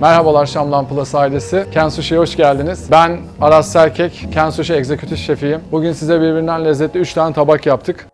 Merhabalar Şam'dan Plus ailesi. Ken Sushi'ye hoş geldiniz. Ben Aras Serkek, Ken Sushi Executive Şefiyim. Bugün size birbirinden lezzetli 3 tane tabak yaptık.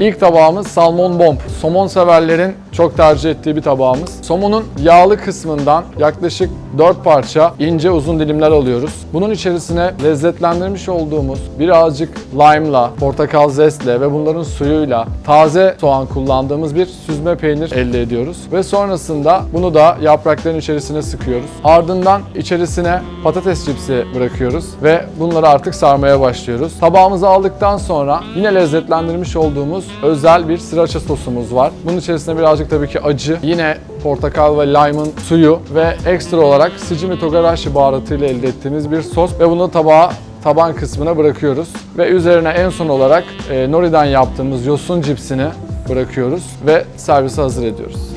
İlk tabağımız salmon bomb. Somon severlerin çok tercih ettiği bir tabağımız. Somonun yağlı kısmından yaklaşık 4 parça ince uzun dilimler alıyoruz. Bunun içerisine lezzetlendirmiş olduğumuz birazcık lime'la, portakal zestle ve bunların suyuyla taze soğan kullandığımız bir süzme peynir elde ediyoruz. Ve sonrasında bunu da yaprakların içerisine sıkıyoruz. Ardından içerisine patates cipsi bırakıyoruz ve bunları artık sarmaya başlıyoruz. Tabağımıza aldıktan sonra yine lezzetlendirmiş olduğumuz özel bir sriracha sosumuz var. Bunun içerisine birazcık tabii ki acı, yine portakal ve lime'ın suyu ve ekstra olarak sicimi togarashi baharatıyla elde ettiğimiz bir sos ve bunu tabağa taban kısmına bırakıyoruz. Ve üzerine en son olarak e, nori'den yaptığımız yosun cipsini bırakıyoruz ve servise hazır ediyoruz.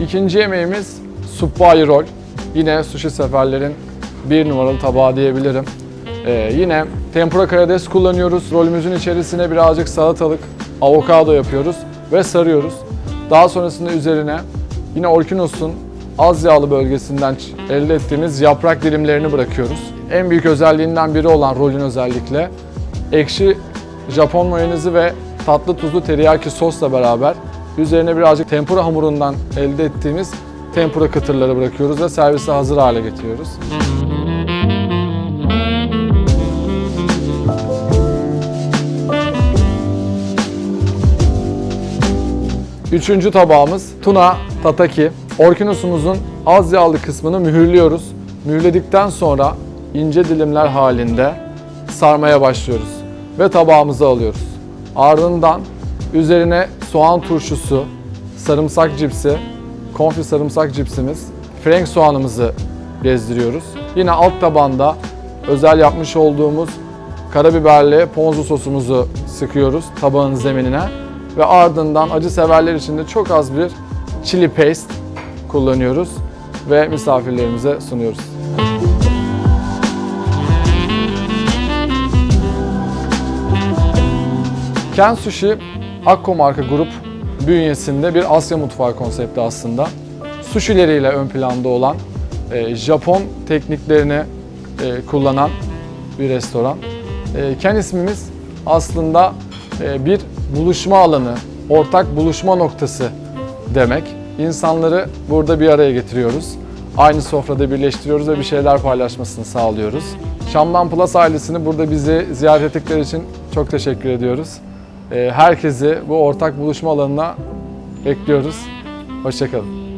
İkinci yemeğimiz suppai roll. Yine sushi severlerin bir numaralı tabağı diyebilirim. Ee, yine tempura karides kullanıyoruz. Rolümüzün içerisine birazcık salatalık, avokado yapıyoruz ve sarıyoruz. Daha sonrasında üzerine yine Orkinos'un az yağlı bölgesinden elde ettiğimiz yaprak dilimlerini bırakıyoruz. En büyük özelliğinden biri olan rolün özellikle ekşi Japon mayonezi ve tatlı tuzlu teriyaki sosla beraber üzerine birazcık tempura hamurundan elde ettiğimiz tempura kıtırları bırakıyoruz ve servise hazır hale getiriyoruz. Üçüncü tabağımız tuna tataki. Orkinosumuzun az yağlı kısmını mühürlüyoruz. Mühürledikten sonra ince dilimler halinde sarmaya başlıyoruz ve tabağımıza alıyoruz. Ardından üzerine soğan turşusu, sarımsak cipsi, konfi sarımsak cipsimiz, frenk soğanımızı gezdiriyoruz. Yine alt tabanda özel yapmış olduğumuz karabiberli ponzu sosumuzu sıkıyoruz tabağın zeminine ve ardından acı severler için de çok az bir chili paste kullanıyoruz ve misafirlerimize sunuyoruz. Ken Sushi, Akko marka grup bünyesinde bir Asya mutfağı konsepti aslında. Sushileriyle ön planda olan, e, Japon tekniklerini e, kullanan bir restoran. E, Ken ismimiz aslında bir buluşma alanı, ortak buluşma noktası demek. İnsanları burada bir araya getiriyoruz. Aynı sofrada birleştiriyoruz ve bir şeyler paylaşmasını sağlıyoruz. Şamdan Plus ailesini burada bizi ziyaret ettikleri için çok teşekkür ediyoruz. Ee, Herkesi bu ortak buluşma alanına bekliyoruz. Hoşçakalın.